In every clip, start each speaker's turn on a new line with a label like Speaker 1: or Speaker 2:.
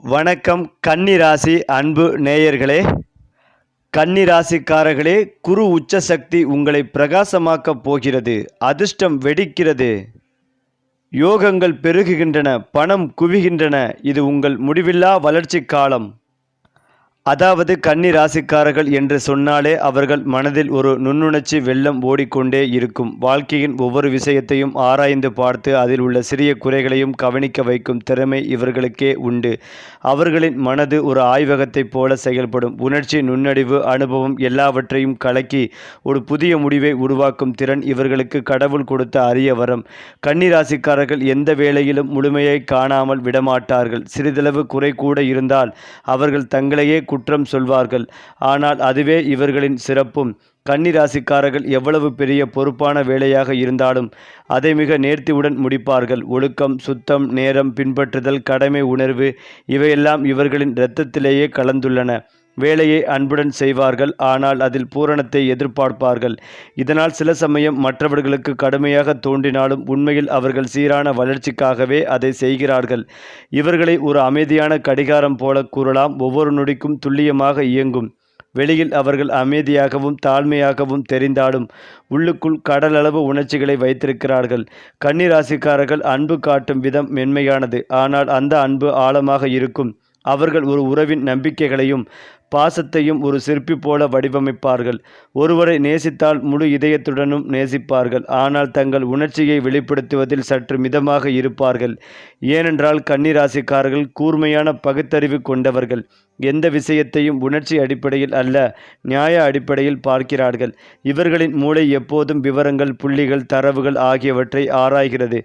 Speaker 1: வணக்கம் கன்னிராசி அன்பு நேயர்களே. கன்னிராசிக்காரர்களே குரு உச்ச சக்தி உங்களை பிரகாசமாக்கப் போகிறது அதிர்ஷ்டம் வெடிக்கிறது. யோகங்கள் பெருகுகின்றன பணம் குவிகின்றன இது உங்கள் முடிவில்லா வளர்ச்சி காலம். அதாவது கன்னி ராசிக்காரர்கள் என்று சொன்னாலே அவர்கள் மனதில் ஒரு நுண்ணுணர்ச்சி வெள்ளம் ஓடிக்கொண்டே இருக்கும். வாழ்க்கையின் ஒவ்வொரு விஷயத்தையும் ஆராய்ந்து பார்த்து அதில் உள்ள சிறிய குறைகளையும் கவனிக்க வைக்கும் திறமை இவர்களுக்கே உண்டு. அவர்களின் மனது ஒரு ஆய்வகத்தைப் போல செயல்படும். உணர்ச்சி நுண்ணறிவு அனுபவம் எல்லாவற்றையும் கலக்கி ஒரு புதிய முடிவை உருவாக்கும் திறன் இவர்களுக்கு கடவுள் கொடுத்த அரிய வரம். கன்னி ராசிக்காரர்கள் எந்த வேளையிலும் முழுமையை காணாமல் விடமாட்டார்கள். சிறிதளவு குறை கூட இருந்தால் அவர்கள் தங்களையே குற்றம் சொல்வார்கள். ஆனால் அதுவே இவர்களின் சிறப்பும். கன்னிராசிக்காரர்கள் எவ்வளவு பெரிய பொறுப்பான வேலையாக இருந்தாலும் அதை மிக நேர்த்தியுடன் முடிப்பார்கள். ஒழுக்கம் சுத்தம் நேரம் பின்பற்றுதல் கடமை உணர்வு இவையெல்லாம் இவர்களின் இரத்தத்திலேயே கலந்துள்ளன. வேலையை அன்புடன் செய்வார்கள் ஆனால் அதில் பூரணத்தை எதிர்பார்ப்பார்கள். இதனால் சில சமயம் மற்றவர்களுக்கு கடுமையாக தோன்றினாலும் உண்மையில் அவர்கள் சீரான வளர்ச்சிக்காகவே அதை செய்கிறார்கள். இவர்களை ஒரு அமைதியான கடிகாரம் போல கூறலாம் ஒவ்வொரு நொடிக்கும் துல்லியமாக இயங்கும். வெளியில் அவர்கள் அமைதியாகவும் தாழ்மையாகவும் தெரிந்தாலும் உள்ளுக்குள் கடலளவு உணர்ச்சிகளை வைத்திருக்கிறார்கள். கன்னிராசிக்காரர்கள் அன்பு காட்டும் விதம் மென்மையானது ஆனால் அந்த அன்பு ஆழமாக இருக்கும். அவர்கள் ஒரு உறவின் நம்பிக்கைகளையும் பாசத்தையும் ஒரு சிற்பி போல வடிவமைப்பார்கள். ஒருவரை நேசித்தால் முழு இதயத்துடனும் நேசிப்பார்கள். ஆனால் தங்கள் உணர்ச்சியை வெளிப்படுத்துவதில் சற்று மிதமாக இருப்பார்கள். ஏனென்றால் கன்னிராசிக்காரர்கள் கூர்மையான பகுத்தறிவு கொண்டவர்கள். எந்த விஷயத்தையும் உணர்ச்சி அடிப்படையில் அல்ல நியாய அடிப்படையில் பார்க்கிறார்கள். இவர்களின் மூளை எப்போதும் விவரங்கள் புள்ளிகள் தரவுகள் ஆகியவற்றை ஆராய்கிறது.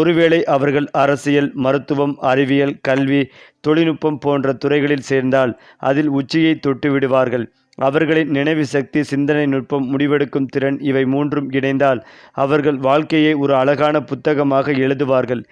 Speaker 1: ஒருவேளை அவர்கள் அரசியல் மருத்துவம் அறிவியல் கல்வி தொழில்நுட்பம் போன்ற துறைகளில் சேர்ந்தால் அதில் உச்சியை தொட்டு விடுவார்கள். அவர்களின் நினைவு சக்தி சிந்தனை நுட்பம் முடிவெடுக்கும் திறன் இவை மூன்றும் இணைந்தால் அவர்கள் வாழ்க்கையை ஒரு அழகான புத்தகமாக எழுதுவார்கள்.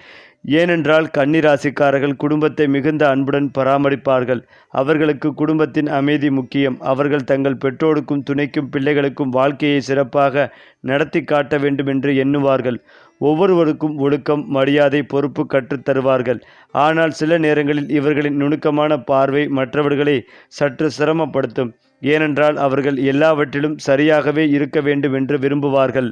Speaker 1: ஏனென்றால் கன்னிராசிக்காரர்கள் குடும்பத்தை மிகுந்த அன்புடன் பராமரிப்பார்கள். அவர்களுக்கு குடும்பத்தின் அமைதி முக்கியம். அவர்கள் தங்கள் பெற்றோருக்கும் துணைக்கும் பிள்ளைகளுக்கும் வாழ்க்கையை சிறப்பாக நடத்தி காட்ட வேண்டும் என்று எண்ணுவார்கள். ஒவ்வொருவருக்கும் ஒழுக்கம் மரியாதை பொறுப்பு கற்றுத் தருவார்கள். ஆனால் சில நேரங்களில் இவர்களின் நுணுக்கமான பார்வை மற்றவர்களை சற்று சிரமப்படுத்தும். ஏனென்றால் அவர்கள் எல்லாவற்றிலும் சரியாகவே இருக்க வேண்டும் என்று விரும்புவார்கள்.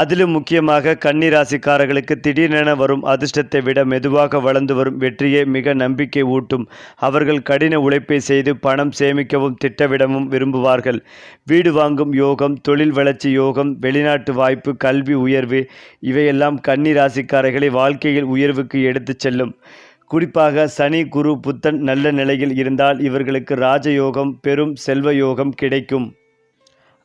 Speaker 1: அதிலும் முக்கியமாக கன்னிராசிக்காரர்களுக்கு திடீரென வரும் அதிர்ஷ்டத்தை விட மெதுவாக வளர்ந்து வரும் வெற்றியே மிக நம்பிக்கை ஊட்டும். அவர்கள் கடின உழைப்பை செய்து பணம் சேமிக்கவும் திட்டமிடவும் விரும்புவார்கள். வீடு வாங்கும் யோகம் தொழில் வளர்ச்சி யோகம் வெளிநாட்டு வாய்ப்பு கல்வி உயர்வு இவையெல்லாம் கன்னிராசிக்காரர்களை வாழ்க்கையில் உயர்வுக்கு எடுத்துச் செல்லும். குறிப்பாக சனி குரு புத்தன் நல்ல நிலையில் இருந்தால் இவர்களுக்கு ராஜயோகம் பெரும் செல்வ யோகம் கிடைக்கும்.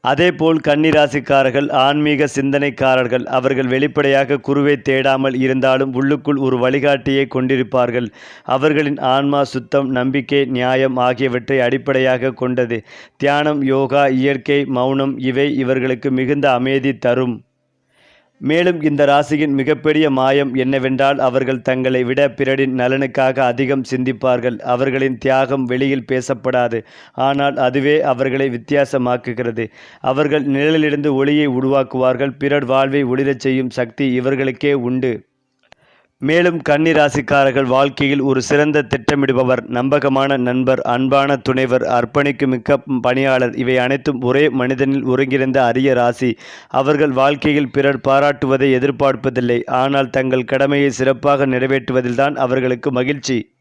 Speaker 1: அதேபோல் கன்னிராசிக்காரர்கள் ஆன்மீக சிந்தனைக்காரர்கள் அவர்கள் வெளிப்படையாக குருவை தேடாமல் இருந்தாலும் உள்ளுக்குள் ஒரு வழிகாட்டியை கொண்டிருப்பார்கள். அவர்களின் ஆன்மா சுத்தம் நம்பிக்கை நியாயம் ஆகியவற்றை அடிப்படையாக கொண்டது. தியானம் யோகா இயற்கை மௌனம் இவை இவர்களுக்கு மிகுந்த அமைதி தரும். மேலும் இந்த ராசியின் மிகப்பெரிய மாயம் என்னவென்றால் அவர்கள் தங்களை விட பிறரின் நலனுக்காக அதிகம் சிந்திப்பார்கள். அவர்களின் தியாகம் வெளியில் பேசப்படாது. ஆனால் அதுவே அவர்களை வித்தியாசமாக்குகிறது. அவர்கள் நிழலிலிருந்து ஒளியை உருவாக்குவார்கள். பிறர் வாழ்வை ஒளிரச் செய்யும் சக்தி இவர்களுக்கே உண்டு. மேலும் கன்னி ராசிக்காரர்கள் வாழ்க்கையில் ஒரு சிறந்த திட்டமிடுபவர் நம்பகமான நண்பர் அன்பான துணைவர் அர்ப்பணிக்கு மிக்க பணியாளர். இவை அனைத்தும் ஒரே மனிதனில் ஒருங்கிணைந்த அரிய ராசி. அவர்கள் வாழ்க்கையில் பிறர் பாராட்டுவதை எதிர்பார்ப்பதில்லை. ஆனால் தங்கள் கடமையை சிறப்பாக நிறைவேற்றுவதில்தான் அவர்களுக்கு மகிழ்ச்சி.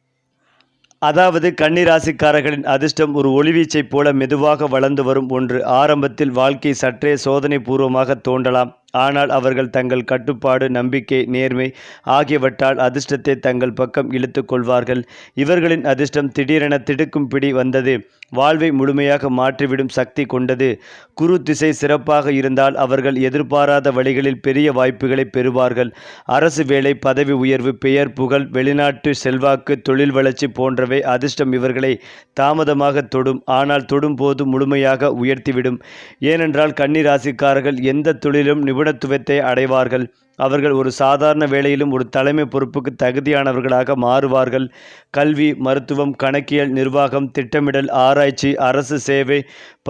Speaker 1: அதாவது கன்னிராசிக்காரர்களின் அதிர்ஷ்டம் ஒரு ஒளிவீச்சைப் போல மெதுவாக வளர்ந்து வரும் ஒன்று. ஆரம்பத்தில் வாழ்க்கை சற்றே சோதனை பூர்வமாக தோன்றலாம். ஆனால் அவர்கள் தங்கள் கட்டுப்பாடு நம்பிக்கை நேர்மை ஆகியவற்றால் அதிர்ஷ்டத்தை தங்கள் பக்கம் இழுத்து கொள்வார்கள். இவர்களின் அதிர்ஷ்டம் திடீரென திடுக்கும் பிடி வந்தது. வாழ்வை முழுமையாக மாற்றிவிடும் சக்தி கொண்டது. குரு திசை சிறப்பாக இருந்தால் அவர்கள் எதிர்பாராத வழிகளில் பெரிய வாய்ப்புகளை பெறுவார்கள். அரசு வேலை பதவி உயர்வு பெயர் புகழ் வெளிநாட்டு செல்வாக்கு தொழில் வளர்ச்சி போன்றவை அதிர்ஷ்டம் இவர்களை தாமதமாக தொடும். ஆனால் தொடும் போது முழுமையாக உயர்த்திவிடும். ஏனென்றால் கன்னி ராசிக்காரர்கள் எந்த தொழிலும் நிபுணத்துவத்தை அடைவார்கள். அவர்கள் ஒரு சாதாரண வேலையிலும் ஒரு தலைமை பொறுப்புக்கு தகுதியானவர்களாக மாறுவார்கள். கல்வி மருத்துவம் கணக்கியல் நிர்வாகம் திட்டமிடல் ஆராய்ச்சி அரசு சேவை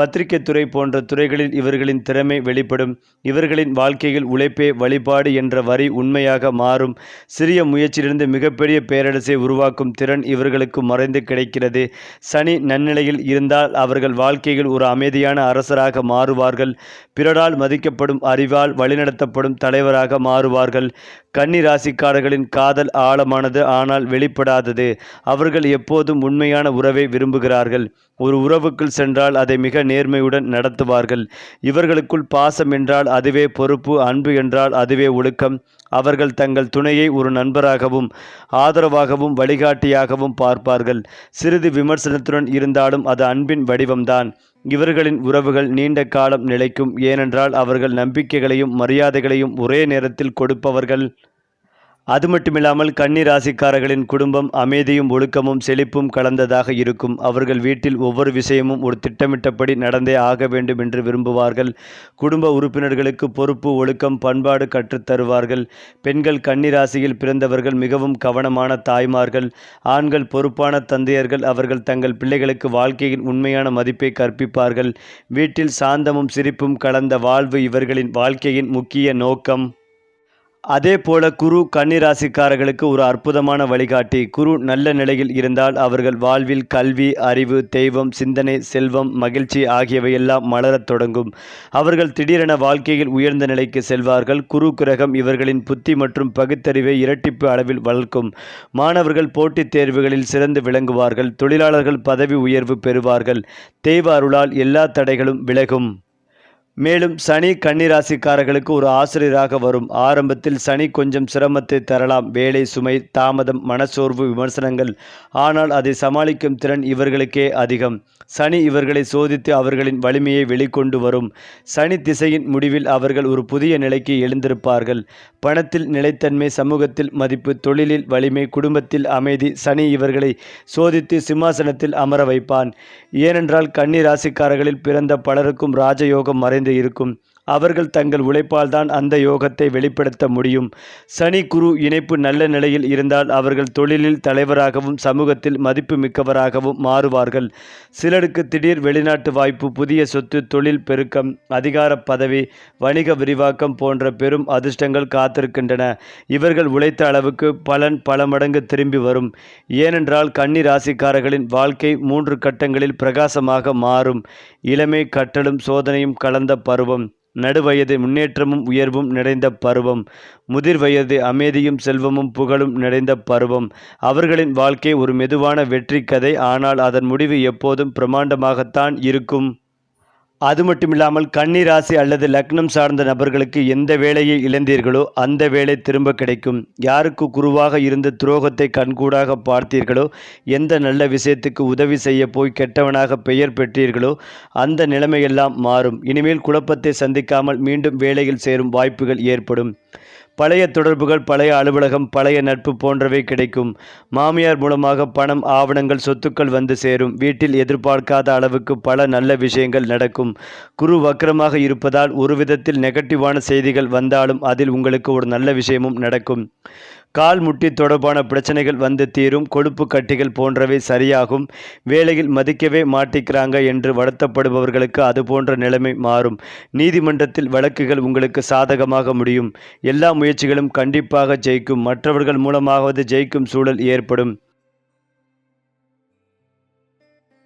Speaker 1: பத்திரிகை துறை போன்ற துறைகளில் இவர்களின் திறமை வெளிப்படும். இவர்களின் வாழ்க்கையில் உழைப்பே வழிபாடு என்ற வரி உண்மையாக மாறும். சிறிய முயற்சியிலிருந்து மிகப்பெரிய பேரரசை உருவாக்கும் திறன் இவர்களுக்கு மறைந்து கிடைக்கிறது. சனி நன்னிலையில் இருந்தால் அவர்கள் வாழ்க்கையில் ஒரு அமைதியான அரசராக மாறுவார்கள். பிறரால் மதிக்கப்படும் அறிவால் வழிநடத்தப்படும் தலைவராக மாறுவார்கள். கன்னி ராசிக்காரர்களின் காதல் ஆழமானது ஆனால் வெளிப்படாதது. அவர்கள் எப்போதும் உண்மையான உறவை விரும்புகிறார்கள். ஒரு உறவுக்குள் சென்றால் அதை மிக நேர்மையுடன் நடத்துவார்கள். இவர்களுக்குள் பாசம் என்றால் அதுவே பொறுப்பு அன்பு என்றால் அதுவே ஒழுக்கம். அவர்கள் தங்கள் துணையை ஒரு நண்பராகவும் ஆதரவாகவும் வழிகாட்டியாகவும் பார்ப்பார்கள். சிறிது விமர்சனத்துடன் இருந்தாலும் அது அன்பின் வடிவம்தான். இவர்களின் உறவுகள் நீண்ட காலம் நிலைக்கும் ஏனென்றால் அவர்கள் நம்பிக்கைகளையும் மரியாதைகளையும் ஒரே நேரத்தில் கொடுப்பவர்கள். அது மட்டுமில்லாமல் கன்னி ராசிக்காரர்களின் குடும்பம் அமைதியும் ஒழுக்கமும் செழிப்பும் கலந்ததாக இருக்கும். அவர்கள் வீட்டில் ஒவ்வொரு விஷயமும் ஒரு திட்டமிட்டபடி நடந்தே ஆக வேண்டும் என்று விரும்புவார்கள். குடும்ப உறுப்பினர்களுக்கு பொறுப்பு ஒழுக்கம் பண்பாடு கற்றுத் தருவார்கள். பெண்கள் கன்னி ராசியில் பிறந்தவர்கள் மிகவும் கவனமான தாய்மார்கள். ஆண்கள் பொறுப்பான தந்தையர்கள். அவர்கள் தங்கள் பிள்ளைகளுக்கு வாழ்க்கையின் உண்மையான மதிப்பை கற்பிப்பார்கள். வீட்டில் சாந்தமும் சிரிப்பும் கலந்த வாழ்வு இவர்களின் வாழ்க்கையின் முக்கிய நோக்கம். அதே போல குரு கன்னிராசிக்காரர்களுக்கு ஒரு அற்புதமான வழிகாட்டி. குரு நல்ல நிலையில் இருந்தால் அவர்கள் வாழ்வில் கல்வி அறிவு தெய்வம் சிந்தனை செல்வம் மகிழ்ச்சி ஆகியவையெல்லாம் மலரத் தொடங்கும். அவர்கள் திடீரென வாழ்க்கையில் உயர்ந்த நிலைக்கு செல்வார்கள். குரு கிரகம் இவர்களின் புத்தி மற்றும் பகுத்தறிவை இரட்டிப்பு அளவில் வளர்க்கும். மாணவர்கள் போட்டித் தேர்வுகளில் சிறந்து விளங்குவார்கள். தொழிலாளர்கள் பதவி உயர்வு பெறுவார்கள். தெய்வ அருளால் எல்லா தடைகளும் விலகும். மேலும் சனி கன்னிராசிக்காரர்களுக்கு ஒரு ஆசிரியராக வரும். ஆரம்பத்தில் சனி கொஞ்சம் சிரமத்தை தரலாம். வேலை சுமை தாமதம் மனச்சோர்வு விமர்சனங்கள். ஆனால் அதை சமாளிக்கும் திறன் இவர்களுக்கே அதிகம். சனி இவர்களை சோதித்து அவர்களின் வலிமையை வெளிக்கொண்டு வரும். சனி திசையின் முடிவில் அவர்கள் ஒரு புதிய நிலைக்கு எழுந்திருப்பார்கள். பணத்தில் நிலைத்தன்மை சமூகத்தில் மதிப்பு தொழிலில் வலிமை குடும்பத்தில் அமைதி சனி இவர்களை சோதித்து சிம்மாசனத்தில் அமர வைப்பான். ஏனென்றால் கன்னி ராசிக்காரர்களில் பிறந்த பலருக்கும் ராஜயோகம் மறைந்து இருக்கும். அவர்கள் தங்கள் உழைப்பால் தான் அந்த யோகத்தை வெளிப்படுத்த முடியும். சனி குரு இணைப்பு நல்ல நிலையில் இருந்தால் அவர்கள் தொழிலில் தலைவராகவும் சமூகத்தில் மதிப்பு மிக்கவராகவும் மாறுவார்கள். சிலருக்கு திடீர் வெளிநாட்டு வாய்ப்பு புதிய சொத்து தொழில் பெருக்கம் அதிகார பதவி வணிக விரிவாக்கம் போன்ற பெரும் அதிர்ஷ்டங்கள் காத்திருக்கின்றன. இவர்கள் உழைத்த அளவுக்கு பலன் பல மடங்கு திரும்பி வரும். ஏனென்றால் கன்னி ராசிக்காரர்களின் வாழ்க்கை மூன்று கட்டங்களில் பிரகாசமாக மாறும். இளமை கற்றலும் சோதனையும் கலந்த பருவம். நடுவயது முன்னேற்றமும் உயர்வும் நிறைந்த பருவம். முதிர் வயது அமைதியும் செல்வமும் புகழும் நிறைந்த பருவம். அவர்களின் வாழ்க்கை ஒரு மெதுவான வெற்றி கதை ஆனால் அதன் முடிவு எப்போதும் பிரமாண்டமாகத்தான் இருக்கும். அது மட்டும் இல்லாமல் கன்னி ராசி அல்லது லக்னம் சார்ந்த நபர்களுக்கு எந்த வேலையை இழந்தீர்களோ அந்த வேலை திரும்ப கிடைக்கும். யாருக்கு குருவாக இருந்த துரோகத்தை கண்கூடாக பார்த்தீர்களோ எந்த நல்ல விஷயத்துக்கு உதவி செய்ய போய் கெட்டவனாக பெயர் பெற்றீர்களோ அந்த நிலைமையெல்லாம் மாறும். இனிமேல் குழப்பத்தை சந்திக்காமல் மீண்டும் வேலையில் சேரும் வாய்ப்புகள் ஏற்படும். பழைய தொடர்புகள் பழைய அலுவலகம் பழைய நட்பு போன்றவை கிடைக்கும். மாமியார் மூலமாக பணம் ஆவணங்கள் சொத்துக்கள் வந்து சேரும். வீட்டில் எதிர்பார்க்காத அளவுக்கு பல நல்ல விஷயங்கள் நடக்கும். குரு வக்கரமாக இருப்பதால் ஒரு விதத்தில் நெகட்டிவான செய்திகள் வந்தாலும் அதில் உங்களுக்கு ஒரு நல்ல விஷயமும் நடக்கும். கால் முட்டி தொடர்பான பிரச்சனைகள் வந்து தீரும் கொழுப்பு கட்டிகள் போன்றவை சரியாகும் வேலையில் மதிக்கவே மாட்டிக்கிறாங்க என்று வருத்தப்படுபவர்களுக்கு அது போன்ற நிலைமை மாறும். நீதிமன்றத்தில் வழக்குகள் உங்களுக்கு சாதகமாக முடியும். எல்லா முயற்சிகளும் கண்டிப்பாக ஜெயிக்கும். மற்றவர்கள் மூலமாவது ஜெயிக்கும் சூழல் ஏற்படும்.